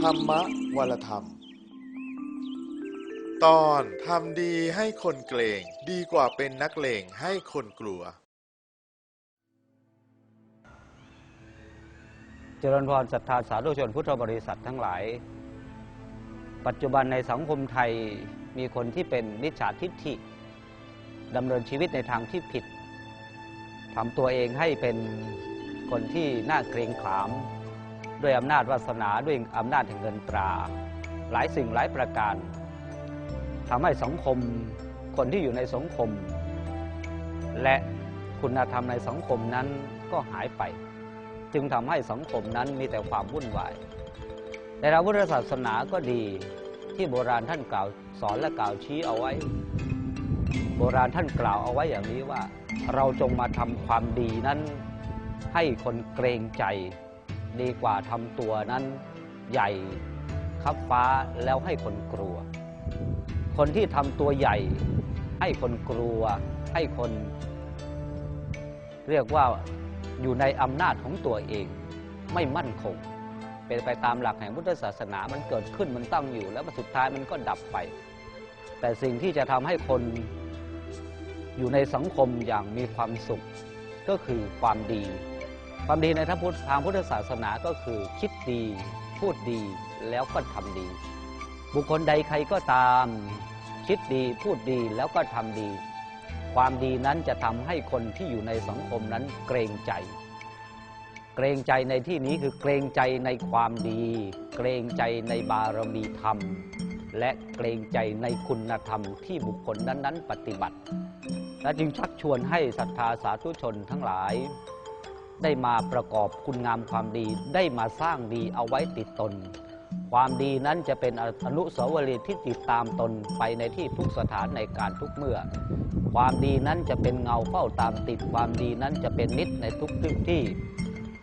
ธรรมะวรธรรม ตอนทำดีให้คนเกรงดีกว่าเป็นนักเลงให้คนกลัว เจริญพรศรัทธาสาธุชนพุทธบริษัททั้งหลาย ปัจจุบันในสังคมไทยมีคนที่เป็นมิจฉาทิฏฐิดำเนินชีวิตในทางที่ผิดทำตัวเองให้เป็นคนที่น่าเกรงขาม ด้วยอำนาจวาสนาด้วยอำนาจแห่งเงินตรา หลายสิ่งหลายประการทำให้สังคมคนที่อยู่ในสังคม และคุณธรรมในสังคมนั้นก็หายไป จึงทำให้สังคมนั้นมีแต่ความวุ่นวายในพระพุทธศาสนาก็ดีที่โบราณท่านกล่าวสอนและกล่าวชี้เอาไว้ โบราณท่านกล่าวเอาไว้อย่างนี้ว่า เราจงมาทำความดีนั้นให้คนเกรงใจ ดีกว่าทำตัวนั้นใหญ่คับฟ้าแล้วให้คนกลัว คนที่ทำตัวใหญ่ ให้คนกลัว ให้คน เรียกว่าอยู่ในอำนาจของตัวเอง ไม่มั่นคง เป็นไปตามหลักแห่งพุทธศาสนามันเกิดขึ้นมันตั้งอยู่ แล้วสุดท้ายมันก็ดับไป แต่สิ่งที่จะทำให้คนอยู่ในสังคมอย่างมีความสุข ก็คือความดี ความดีในทางพุทธทางพุทธศาสนาก็คือคิดดี พูดดีแล้วก็ทำดี บุคคลใดใครก็ตาม คิดดีพูดดีแล้วก็ทำดี ความดีนั้นจะทำให้คนที่อยู่ในสังคมนั้นเกรงใจ เกรงใจในที่นี้คือเกรงใจในความดี เกรงใจในบารมีธรรม และเกรงใจในคุณธรรมที่บุคคลนั้นๆ ปฏิบัติ และจึงชักชวนให้ศรัทธาสาธุชนทั้งหลาย ได้มาประกอบคุณงามความดีได้มาสร้างดีเอาไว้ติดตน ความดีนั้นจะเป็นอนุสาวรีย์ที่ติดตามตนไปในที่ทุกสถานในการทุกเมื่อ ความดีนั้นจะเป็นเงาเฝ้าตามติด ความดีนั้นจะเป็นนิดในทุกที่ที่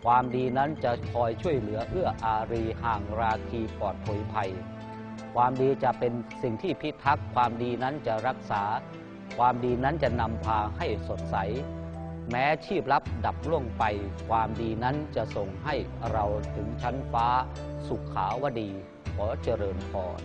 ความดีนั้นจะคอยช่วยเหลือเอื้ออารีห่างราคีปลอดโผยภัย ความดีจะเป็นสิ่งที่พิทักษ์ความดีนั้นจะรักษา ความดีนั้นจะนำพาให้สดใส แม้ชีพลับดับล่วงไป ความดีนั้นจะส่งให้เราถึงชั้นฟ้าสุขขาวดี ขอเจริญพร